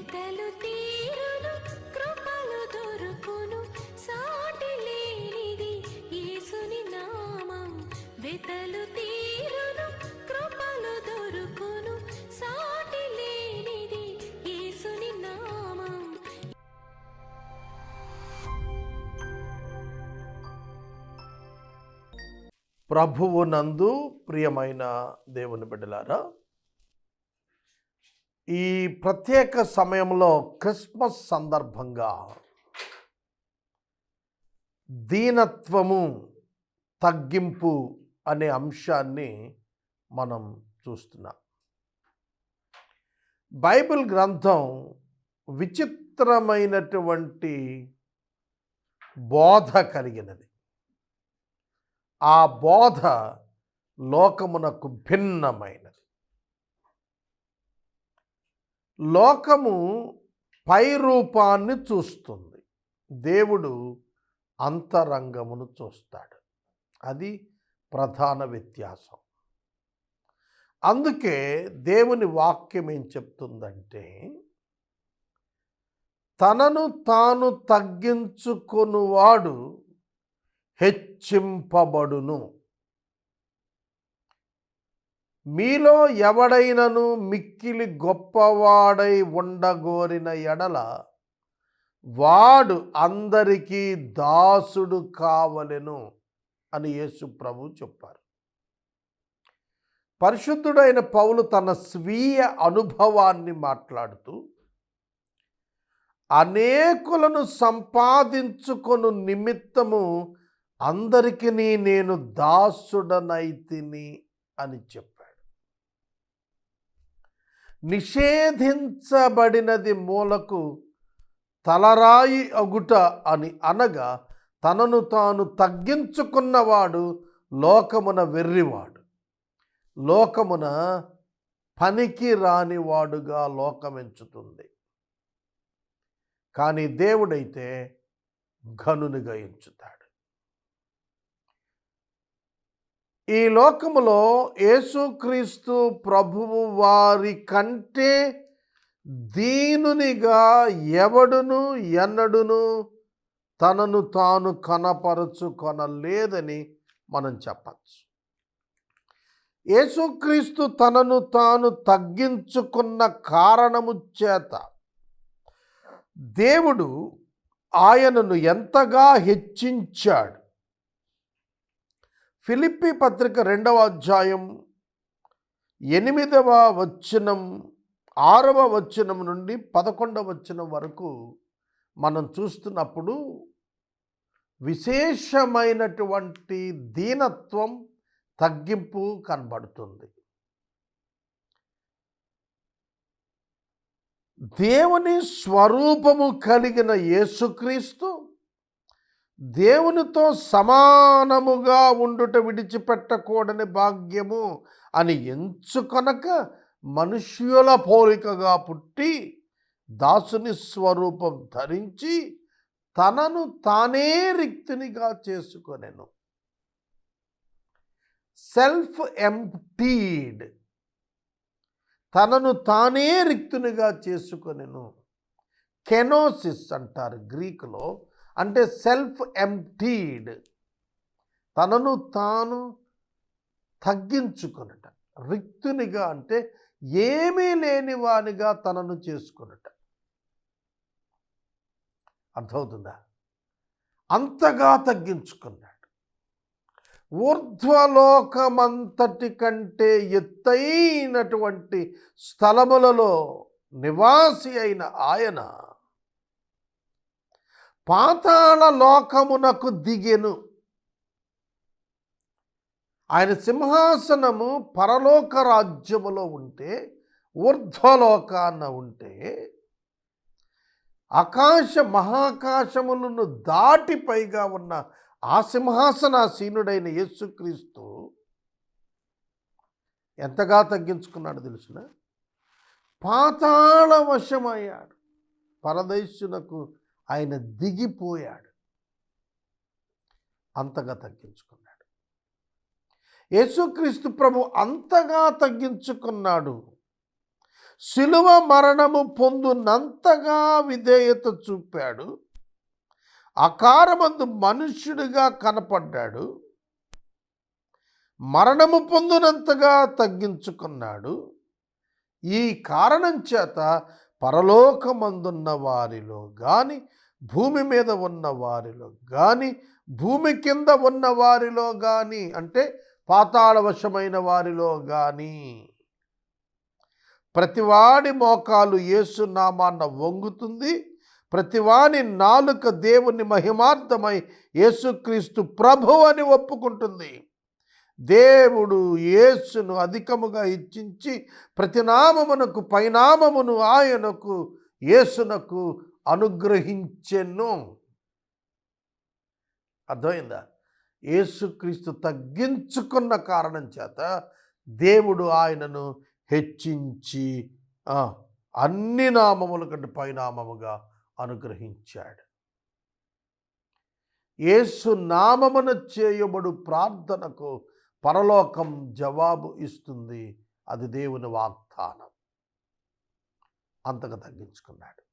చేతలు తీరును కృపలు దొరుకును సాటి లేనిది యేసుని నామం. వెతలు తీరును కృపలు దొరుకును సాటి లేనిది యేసుని నామం. ప్రభువునందు ప్రియమైన దేవుని బిడ్డలారా ఈ ప్రత్యేక సమయంలో క్రిస్మస్ సందర్భంగా దీనత్వము తగ్గింపు అనే అంశాన్ని మనం చూస్తున్నాం. బైబిల్ గ్రంథం విచిత్రమైనటువంటి బోధ కలిగినది. ఆ బోధ లోకమునకు భిన్నమైనది. లోకము పై రూపాన్ని చూస్తుంది. దేవుడు అంతరంగమును చూస్తాడు. అది ప్రధాన వ్యత్యాసం. అందుకే దేవుని వాక్యం ఏం చెప్తుందంటే తనను తాను తగ్గించుకొనువాడు హెచ్చింపబడును. మీలో ఎవడైనను మిక్కిలి గొప్పవాడై ఉండగోరిన ఎడల వాడు అందరికీ దాసుడు కావలెను అని యేసు ప్రభు చెప్పారు. పరిశుద్ధుడైన పౌలు తన స్వీయ అనుభవాన్ని మాట్లాడుతూ అనేకులను సంపాదించుకొను నిమిత్తము అందరికీ నేను దాసుడనైతిని అని చెప్పాడు నిషేధించబడినది మూలకు తలరాయి అగుట అని అనగా తనను తాను తగ్గించుకున్నవాడు లోకమున వెర్రివాడు. లోకమున పనికి రానివాడుగా లోకమెంచుతుంది. కానీ దేవుడైతే ఘనునిగా ఎంచుతాడు. ఈ లోకములో యేసుక్రీస్తు ప్రభువు వారి కంటే దీనునిగా ఎవడును ఎన్నడును తనను తాను కనపరుచుకొనలేదని మనం చెప్పచ్చు. యేసుక్రీస్తు తనను తాను తగ్గించుకున్న కారణము చేత దేవుడు ఆయనను ఎంతగా హెచ్చించాడు? ఫిలిప్పి పత్రిక రెండవ అధ్యాయం ఎనిమిదవ వచనం ఆరవ వచనం నుండి పదకొండవ వచనం వరకు మనం చూస్తున్నప్పుడు విశేషమైనటువంటి దీనత్వం తగ్గింపు కనబడుతుంది. దేవుని స్వరూపము కలిగిన యేసుక్రీస్తు దేవునితో సమానముగా ఉండుట విడిచిపెట్టకూడని భాగ్యము అని ఎంచుకొనక మనుష్యుల పోలికగా పుట్టి దాసుని స్వరూపం ధరించి తనను తానే రిక్తినిగా చేసుకొనెను. సెల్ఫ్ ఎంప్టీడ్ తనను తానే రిక్తునిగా చేసుకొనెను. కెనోసిస్ అంటారు గ్రీకులో. అంటే సెల్ఫ్ ఎంప్టీడ్ తనను తాను తగ్గించుకొనుట రిక్తునిగా అంటే ఏమీ లేని వానిగా తనను చేసుకునట అర్థమవుతుందా? అంతగా తగ్గించుకున్నాడు. ఊర్ధ్వలోకమంతటి కంటే ఎత్తైనటువంటి స్థలములలో నివాసి అయిన ఆయన పాతాళ లోకమునకు దిగెను. ఆయన సింహాసనము పరలోక రాజ్యములో ఉంటే ఊర్ధ్వలోకాన ఉంటే ఆకాశ మహాకాశములను దాటి పైగా ఉన్న ఆ సింహాసనాసీనుడైన యేసుక్రీస్తు ఎంతగా తగ్గించుకున్నాడు తెలుసిన? పాతాళ వశమయ్యాడు పరదేశునకు ఆయన దిగిపోయాడు. అంతగా తగ్గించుకున్నాడు. యేసుక్రీస్తు ప్రభు అంతగా తగ్గించుకున్నాడు. శిలువ మరణము పొందునంతగా విధేయత చూపాడు. అకారమందు మనుష్యుడిగా కనపడ్డాడు. మరణము పొందునంతగా తగ్గించుకున్నాడు. ఈ కారణం చేత పరలోకమందున్న వారిలో కానీ భూమి మీద ఉన్న వారిలో కానీ భూమి కింద ఉన్న వారిలో కానీ అంటే పాతాళవశమైన వారిలో కానీ ప్రతివాడి మోకాలు ఏసునామాన్న వంగుతుంది. ప్రతివాని నాలుక దేవుని మహిమార్థమై యేసుక్రీస్తు ప్రభు అని ఒప్పుకుంటుంది. దేవుడు యేసును అధికముగా ఇచ్చించి ప్రతి నామమునకు పైనామమును ఆయనకు యేసునకు అనుగ్రహించెను. అర్థమైందా? యేసుక్రీస్తు తగ్గించుకున్న కారణం చేత దేవుడు ఆయనను హెచ్చించి అన్ని నామముల కంటే పైనామముగా అనుగ్రహించాడు. యేసు నామమున చేయబడు ప్రార్థనకు పరలోకం జవాబు ఇస్తుంది. అది దేవుని వాగ్దానం. అంతగా తగ్గించుకున్నాడు.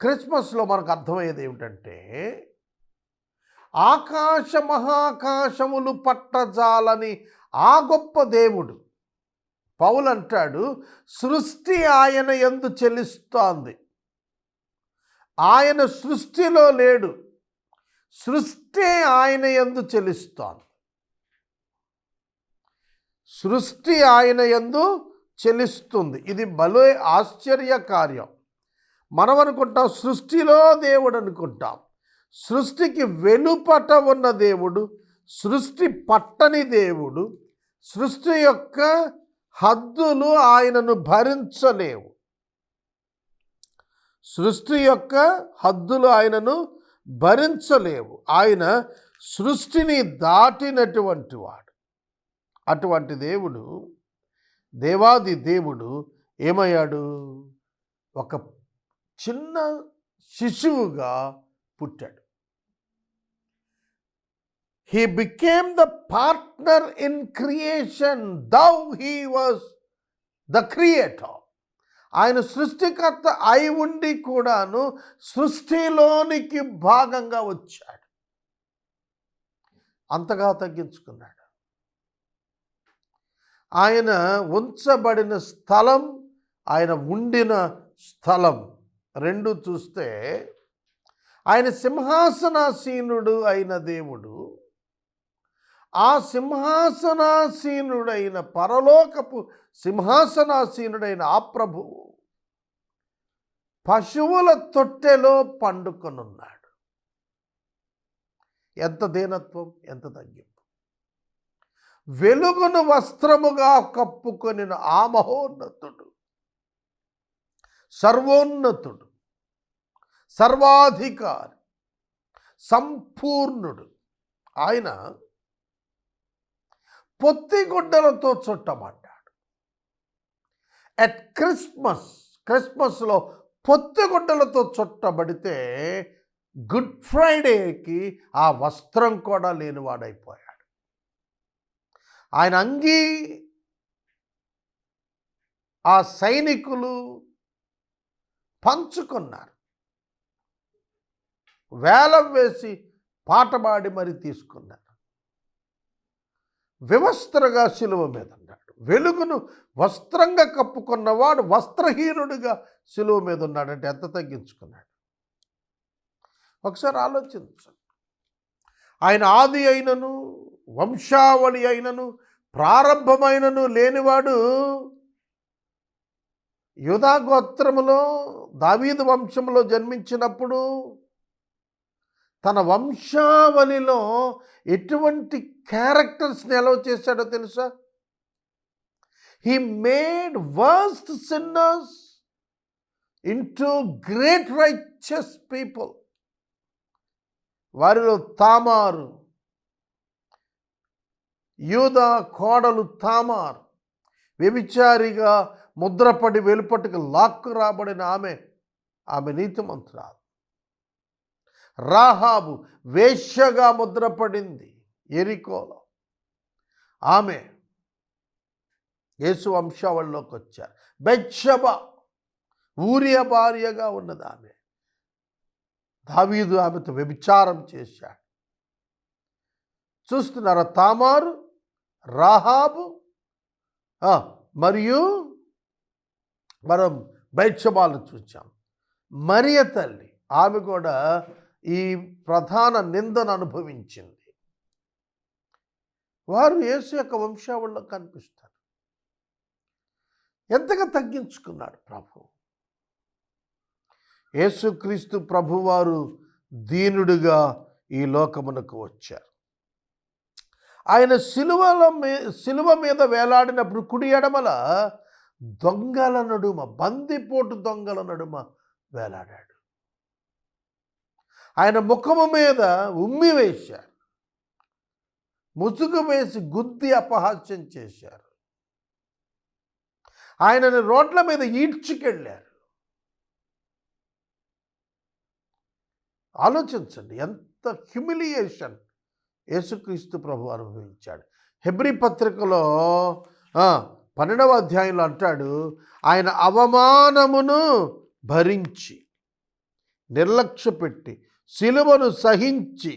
క్రిస్మస్లో మనకు అర్థమయ్యేది ఏమిటంటే ఆకాశ మహాకాశములు పట్టజాలని ఆ గొప్ప దేవుడు పౌలు అంటాడు సృష్టి ఆయన ఎందు చెల్లిస్తోంది. ఆయన సృష్టిలో లేడు సృష్టి ఆయన ఎందు చెల్లిస్తోంది. సృష్టి ఆయన ఎందు చెల్లిస్తుంది. ఇది బలో ఆశ్చర్య కార్యం మనం అనుకుంటాం సృష్టిలో దేవుడు అనుకుంటాం సృష్టికి వెనుపట ఉన్న దేవుడు సృష్టి పట్టని దేవుడు సృష్టి యొక్క హద్దులు ఆయనను భరించలేవు. సృష్టి యొక్క హద్దులు ఆయనను భరించలేవు. ఆయన సృష్టిని దాటినటువంటి వాడు. అటువంటి దేవుడు దేవాది దేవుడు ఏమయ్యాడు? ఒక చిన్న శిశువుగా పుట్టాడు. He became the partner in creation though he was the creator ఆయన సృష్టికర్త అయి ఉండి కూడాను సృష్టిలోనికి భాగంగా వచ్చాడు. అంతగా తగ్గించుకున్నాడు. ఆయన ఉంచబడిన స్థలం ఆయన ఉండిన స్థలం రెండు చూస్తే ఆయన సింహాసనాసీనుడు అయిన దేవుడు ఆ సింహాసనాసీనుడైన పరలోకపు సింహాసనాసీనుడైన ఆ ప్రభువు పశువుల తొట్టెలో పండుకొనున్నాడు. ఎంత దీనత్వం ఎంత తగ్గింపు. వెలుగును వస్త్రముగా కప్పుకొనిన ఆ మహోన్నతుడు సర్వోన్నతుడు. సర్వాధికారి సంపూర్ణుడు. ఆయన పొత్తిగుడ్డలతో చుట్టబడ్డాడు. అట్ క్రిస్మస్ క్రిస్మస్లో పొత్తిగుడ్డలతో చుట్టబడితే గుడ్ ఫ్రైడేకి ఆ వస్త్రం కూడా లేనివాడైపోయాడు. ఆయన అంగీ ఆ సైనికులు పంచుకున్నారు. వేలం వేసి పాట పాడి మరి తీసుకున్నారు వివస్త్రగా శిలువ మీద ఉన్నాడు వెలుగును వస్త్రంగా కప్పుకున్నవాడు వస్త్రహీనుడిగా శిలువ మీద ఉన్నాడంటే ఎంత తగ్గించుకున్నాడు? ఒకసారి ఆలోచించండి. ఆయన ఆది అయినను వంశావళి అయినను ప్రారంభమైనను లేనివాడు యూదా గోత్రములో దావీదు వంశంలో జన్మించినప్పుడు తన వంశావళిలో ఎటువంటి క్యారెక్టర్స్ని ఎలా చేశాడో తెలుసా? He made worst sinners into great righteous people వారిలో తామారు యూదా కోడలు తామారు వ్యభిచారిగా ముద్రపడి వెలుపటికి లాక్కు రాబడిన ఆమె ఆమె నీతిమంతురాలు. రాహాబు వేశ్యగా ముద్రపడింది ఎరికోలో. ఆమె యేసు వంశావళిలోకి వచ్చారు. బెచ్చబ ఊరియ భార్యగా ఉన్నది ఆమె. దావీదు ఆమెతో వ్యభిచారం చేశాడు. చూస్తున్నారా తామారు రాహాబు మరియు మనం బైత్సబాలను చూచాం. మరియ తల్లి ఆమె కూడా ఈ ప్రధాన నిందను అనుభవించింది. వారు యేసు యొక్క వంశావళిలో కనిపిస్తారు. ఎంతగా తగ్గించుకున్నాడు ప్రభు? యేసుక్రీస్తు ప్రభువారు దీనుడిగా ఈ లోకమునకు వచ్చారు. ఆయన సిలువల మీ సిలువ మీద వేలాడినప్పుడు కుడి ఎడమల దొంగల నడుమ బందిపోటు దొంగల నడుమ వేలాడాడు. ఆయన ముఖము మీద ఉమ్మి వేశారు. ముసుగు వేసి గుద్ది అపహాస్యం చేశారు. ఆయనని రోడ్ల మీద ఈడ్చుకెళ్ళారు. ఆలోచించండి ఎంత హ్యూమిలియేషన్ యేసుక్రీస్తు ప్రభు అనుభవించాడు. హెబ్రి పత్రికలో పన్నెండవ అధ్యాయంలో అంటాడు ఆయన అవమానమును భరించి నిర్లక్ష్య పెట్టి శిలువను సహించి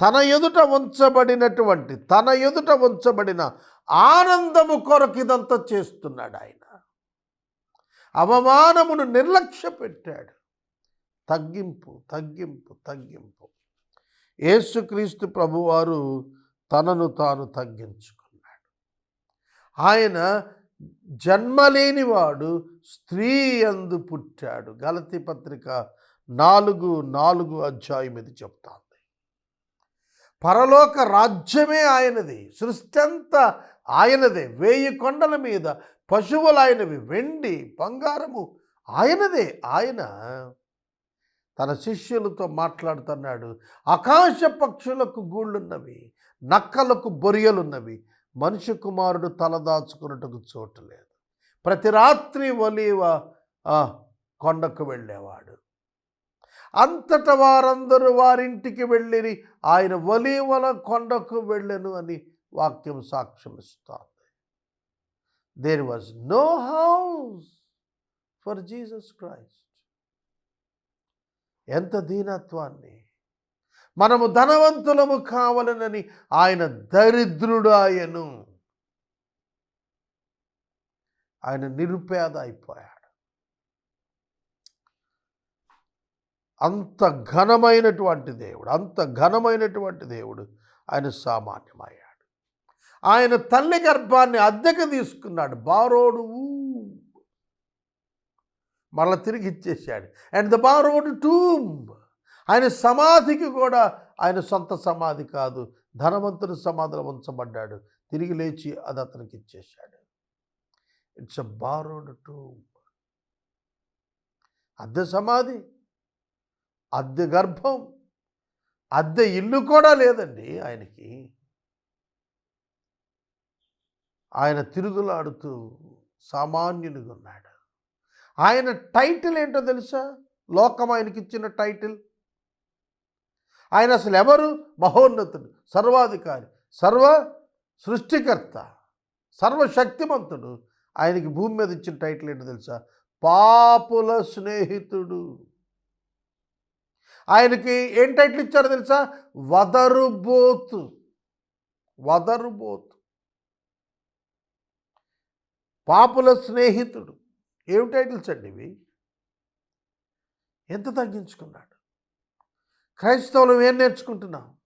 తన ఎదుట ఉంచబడినటువంటి తన ఎదుట ఉంచబడిన ఆనందము కొరకు ఇదంతా చేస్తున్నాడు ఆయన. అవమానమును నిర్లక్ష్య పెట్టాడు తగ్గింపు తగ్గింపు. తగ్గింపు యేసుక్రీస్తు ప్రభువారు తనను తాను తగ్గించుకున్నాడు. ఆయన జన్మలేనివాడు స్త్రీ అందు పుట్టాడు. గలతి పత్రిక నాలుగు నాలుగు అధ్యాయం ఇది చెప్తాను పరలోక రాజ్యమే ఆయనది సృష్టి అంతా ఆయనదే. వేయి కొండల మీద పశువులు ఆయనవి వెండి బంగారము ఆయనదే ఆయన. తన శిష్యులతో మాట్లాడుతున్నాడు ఆకాశ పక్షులకు గూళ్ళున్నవి నక్కలకు బొరియలున్నవి మనిషి కుమారుడు తలదాచుకున్నట్టుకు చోటు లేదు. ప్రతి రాత్రి ఒలీవ ఆ, కొండకు వెళ్ళేవాడు. అంతట వారందరూ వారింటికి వెళ్ళిరి. ఆయన ఒలీవల కొండకు వెళ్ళెను అని వాక్యం సాక్ష్యం ఇస్తుంది there was no house for Jesus Christ ఎంత దీనత్వాన్ని. మనము ధనవంతులము కావాలనని ఆయన దరిద్రుడాయను. ఆయన నిరుపేద అయిపోయాడు అంత ఘనమైనటువంటి దేవుడు అంత ఘనమైనటువంటి దేవుడు. ఆయన సామాన్యమయ్యాడు. ఆయన తల్లి గర్భాన్ని అద్దెకు తీసుకున్నాడు. బారోడు మళ్ళీ తిరిగి ఇచ్చేసాడు అండ్ ద బారోడ్ టూంబ్ ఆయన సమాధికి కూడా ఆయన సొంత సమాధి కాదు. ధనవంతుని సమాధిలో ఉంచబడ్డాడు. తిరిగి లేచి అది అతనికి ఇచ్చేశాడు. ఇట్స్ అ బారోడ్ టూంబ్ అద్దె సమాధి. అద్దె గర్భం. అద్దె ఇల్లు కూడా లేదండి ఆయనకి. ఆయన తిరుగులాడుతూ సామాన్యునిగా ఉన్నాడు ఆయన టైటిల్ ఏంటో తెలుసా? లోకం ఆయనకి ఇచ్చిన టైటిల్. ఆయన అసలు ఎవరు మహోన్నతుడు సర్వాధికారి సర్వ సృష్టికర్త సర్వశక్తిమంతుడు. ఆయనకి భూమి మీద ఇచ్చిన టైటిల్ ఏంటో తెలుసా? పాపుల స్నేహితుడు. ఆయనకి ఏం టైటిల్ ఇచ్చారో తెలుసా? వదరుబోత్. వదరుబోత్. పాపుల స్నేహితుడు. ఏం టైటిల్స్ అండి ఇవి? ఎంత తగ్గించుకున్నాడు? క్రైస్తవులు ఏం నేర్చుకుంటున్నాం?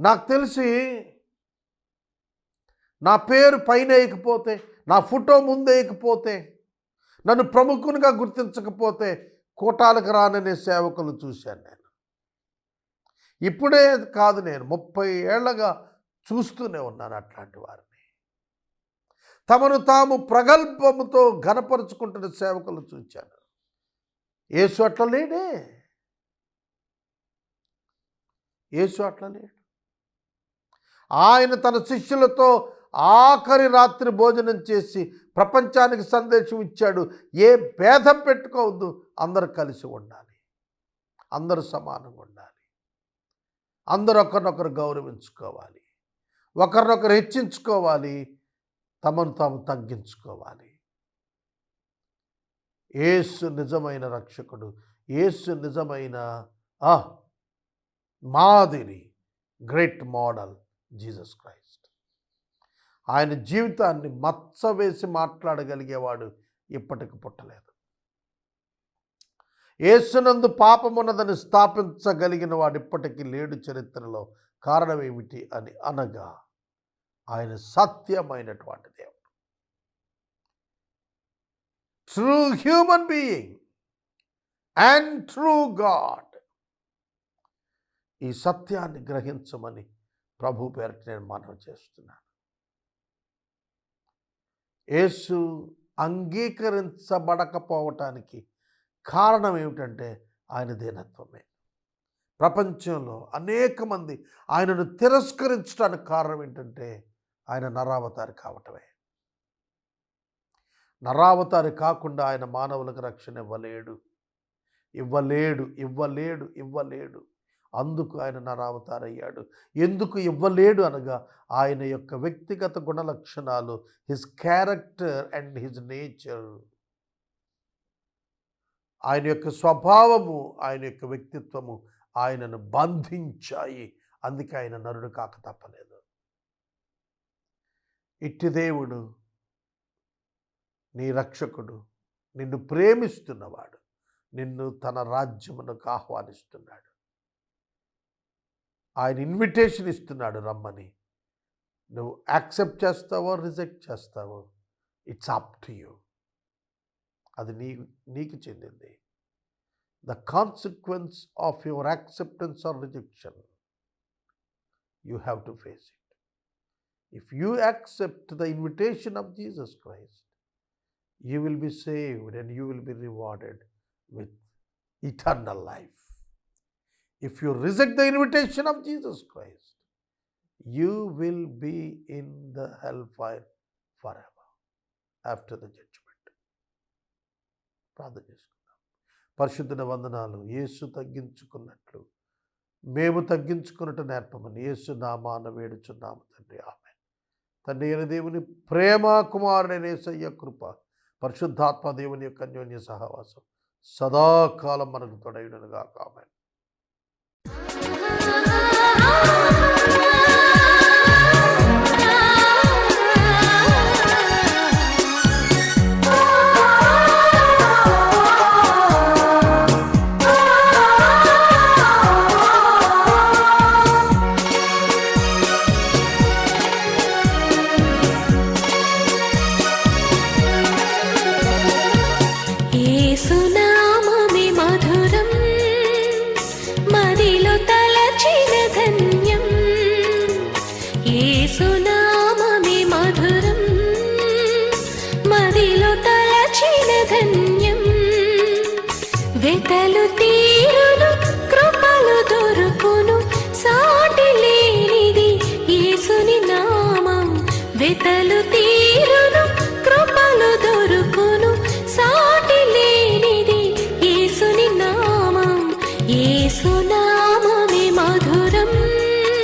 నాకు తెలిసి నా పేరు పైన వేయకపోతే నా ఫోటో ముందు వేయకపోతే నన్ను ప్రముఖునిగా గుర్తించకపోతే కూటాలకు రాననే సేవకులు చూశాను నేను. ఇప్పుడే కాదు నేను ముప్పై ఏళ్ళగా చూస్తూనే ఉన్నాను అట్లాంటి వారిని. తమను తాము ప్రగల్భముతో ఘనపరుచుకుంటున్న సేవకులు చూచాను ఏసు అట్లా లేడే. యేసు అట్లా లేడు. ఆయన తన శిష్యులతో ఆఖరి రాత్రి భోజనం చేసి ప్రపంచానికి సందేశం ఇచ్చాడు. ఏ భేదం పెట్టుకోవద్దు. అందరు కలిసి ఉండాలి. అందరూ సమానంగా ఉండాలి. అందరూ ఒకరినొకరు గౌరవించుకోవాలి. ఒకరినొకరు హెచ్చించుకోవాలి. తమను తాము తగ్గించుకోవాలి. ఏసు నిజమైన రక్షకుడు. ఏసు నిజమైన మాదిరి గ్రేట్ మోడల్ జీసస్ క్రైస్ట్. ఆయన జీవితాన్ని మచ్చవేసి మాట్లాడగలిగేవాడు ఇప్పటికి పుట్టలేదు. యేసునందు పాపమున్నదని స్థాపించగలిగిన వాడు ఇప్పటికీ లేడు చరిత్రలో. కారణం ఏమిటి అని అనగా ఆయన సత్యమైనటువంటి దేవుడు. True human being and true God ఈ సత్యాన్ని గ్రహించమని ప్రభు పేరట నేను మనవి చేస్తున్నాను. యేసు అంగీకరించబడకపోవటానికి కారణం ఏమిటంటే ఆయన దీనత్వమే. ప్రపంచంలో అనేక మంది ఆయనను తిరస్కరించడానికి కారణం ఏంటంటే ఆయన నరావతారి కావటమే. నరావతారి కాకుండా ఆయన మానవులకు రక్షణ ఇవ్వలేడు. ఇవ్వలేడు ఇవ్వలేడు ఇవ్వలేడు. అందుకు ఆయన నరావతారయ్యాడు. ఎందుకు ఇవ్వలేడు అనగా ఆయన యొక్క వ్యక్తిగత గుణ లక్షణాలు his character and his nature ఆయన యొక్క స్వభావము ఆయన యొక్క వ్యక్తిత్వము ఆయనను బంధించాయి. అందుకే ఆయన నరుడు కాక తప్పలేదు. ఇట్టి దేవుడు నీ రక్షకుడు నిన్ను ప్రేమిస్తున్నవాడు నిన్ను తన రాజ్యమునకు ఆహ్వానిస్తున్నాడు. ఆయన ఇన్విటేషన్ ఇస్తున్నాడు రమ్మని. నువ్వు యాక్సెప్ట్ చేస్తావో రిజెక్ట్ చేస్తావో ఇట్స్ అప్ టు యూ అది నీ నీకు చెందింది. The consequence of your acceptance or rejection you have to face it if you accept the invitation of Jesus Christ you will be saved and you will be rewarded with eternal life If you reject the invitation of Jesus Christ, you will be in the hellfire forever after the judgment. ప్రార్థన చేసుకుందాం. పరిశుద్ధుల వందనాలు. యేసు తగ్గించుకున్నట్లు మేము తగ్గించుకున్నట్టు నేర్పమని యేసు నామాన వేడుచున్నాము తండ్రి. ఆమె తండ్రి అయిన దేవుని ప్రేమ కుమారుడైన యేసయ్య కృప పరిశుద్ధాత్మ దేవుని యొక్క అన్యోన్య సహవాసం సదాకాలం మనకు తొడైనగా కామెంట్ Oh,